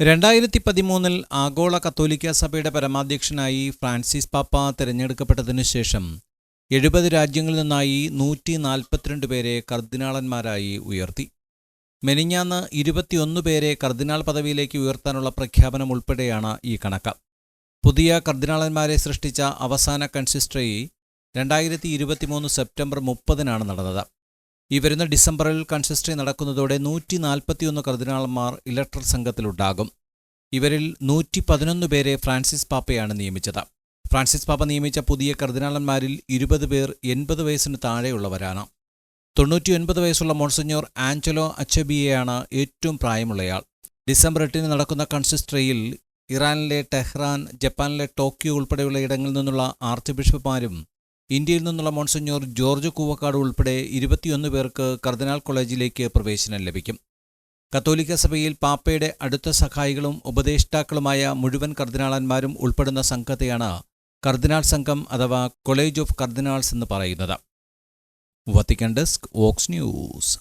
രണ്ടായിരത്തി പതിമൂന്നിൽ ആഗോള കത്തോലിക്ക സഭയുടെ പരമാധ്യക്ഷനായി ഫ്രാൻസിസ് പാപ്പ തിരഞ്ഞെടുക്കപ്പെട്ടതിനു ശേഷം എഴുപത് രാജ്യങ്ങളിൽ നിന്നായി നൂറ്റി നാൽപ്പത്തിരണ്ട് പേരെ കർദിനാളന്മാരായി ഉയർത്തി. മെനിഞ്ഞാന്ന് ഇരുപത്തിയൊന്ന് പേരെ കർദിനാൾ പദവിയിലേക്ക് ഉയർത്താനുള്ള പ്രഖ്യാപനം ഉൾപ്പെടെയാണ് ഈ കണക്ക്. പുതിയ കർദിനാളന്മാരെ സൃഷ്ടിച്ച അവസാന കൺസിസ്ട്രി രണ്ടായിരത്തി ഇരുപത്തിമൂന്ന് സെപ്റ്റംബർ മുപ്പതിനാണ് നടന്നത്. ഈ വരുന്ന ഡിസംബറിൽ കൺസിസ്റ്ററി നടക്കുന്നതോടെ നൂറ്റി നാൽപ്പത്തിയൊന്ന് കർദിനാളന്മാർ ഇലക്ട്രൽ സംഘത്തിലുണ്ടാകും. ഇവരിൽ നൂറ്റി പതിനൊന്ന് പേരെ ഫ്രാൻസിസ് പാപ്പയാണ് നിയമിച്ചത്. ഫ്രാൻസിസ് പാപ്പ നിയമിച്ച പുതിയ കർദിനാളന്മാരിൽ ഇരുപത് പേർ എൺപത് വയസ്സിന് താഴെയുള്ളവരാണ്. തൊണ്ണൂറ്റിയൊൻപത് വയസ്സുള്ള മോൺസഞ്ഞോർ ആഞ്ചലോ അച്ചബിയയാണ് ഏറ്റവും പ്രായമുള്ളയാൾ. ഡിസംബർ എട്ടിന് നടക്കുന്ന കൺസിസ്ട്രിയിൽ ഇറാനിലെ ടെഹ്റാൻ ജപ്പാനിലെ ടോക്കിയോ ഉൾപ്പെടെയുള്ള ഇടങ്ങളിൽ നിന്നുള്ള ആർച്ച് ബിഷപ്പുമാരും ഇന്ത്യയിൽ നിന്നുള്ള മോൺസഞ്ഞോർ ജോർജ് കൂവക്കാട് ഉൾപ്പെടെ ഇരുപത്തിയൊന്ന് പേർക്ക് കർദിനാൾ കോളേജിലേക്ക് പ്രവേശനം ലഭിക്കും. കത്തോലിക്ക സഭയിൽ പാപ്പയുടെ അടുത്ത സഹായികളും ഉപദേഷ്ടാക്കളുമായ മുഴുവൻ കർദിനാളന്മാരും ഉൾപ്പെടുന്ന സംഘത്തെയാണ് കർദിനാൾ സംഘം അഥവാ കോളേജ് ഓഫ് കർദിനാൾസ് എന്ന് പറയുന്നത്. Vatican desk vox news.